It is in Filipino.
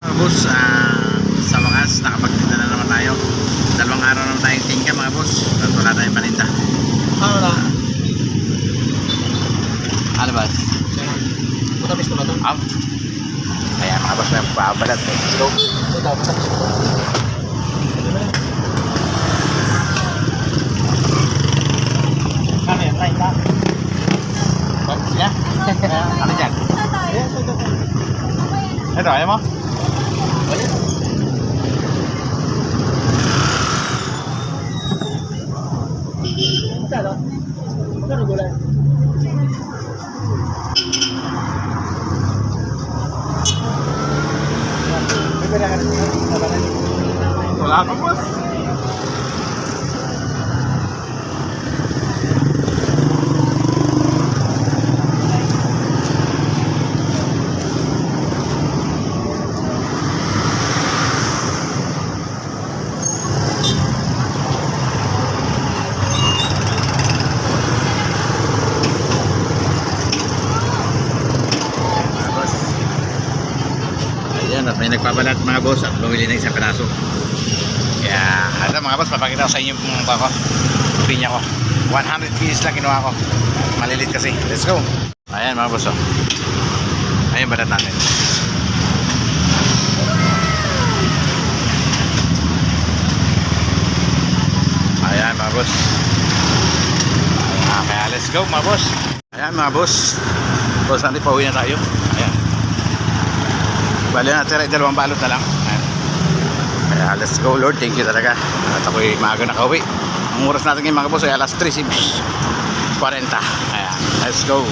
Mga boss, ah, sa wakas, nakapagtinda na naman tayo. Dalawang araw naman tayong tingka mga boss. At wala tayong paninda. Ano na? Ano ba? Matamis ko na to. Up. Kaya mga boss, may pabalat. Let's go. Ito matamis ko. Kano yan? Try ka? Yeah. ano dyan? Ito, ito. Ito, ayaw mo? Magkano? Magkano gulay? Wala pa boss. At may nagpabalat mga boss at bumili ng isang piraso. Kaya, ano mga boss, papakita ko sa inyo yung bako. Pinya ko. 100 pieces lang kinuha ko. Malilit kasi. Let's go. Ayan mga boss. Oh. Ayan balat natin. Ayan mga boss. Ah, kaya let's go mga boss. Ayan mga boss. Boss natin pauwi na tayo. Ayan. Bali na tira dalawang balot na lang. Kaya let's go Lord. Thank you talaga. At ako'y maaga nakauwi. Ang oras natin ngayon mga boss ay alas 3.40. Ayan. Let's go.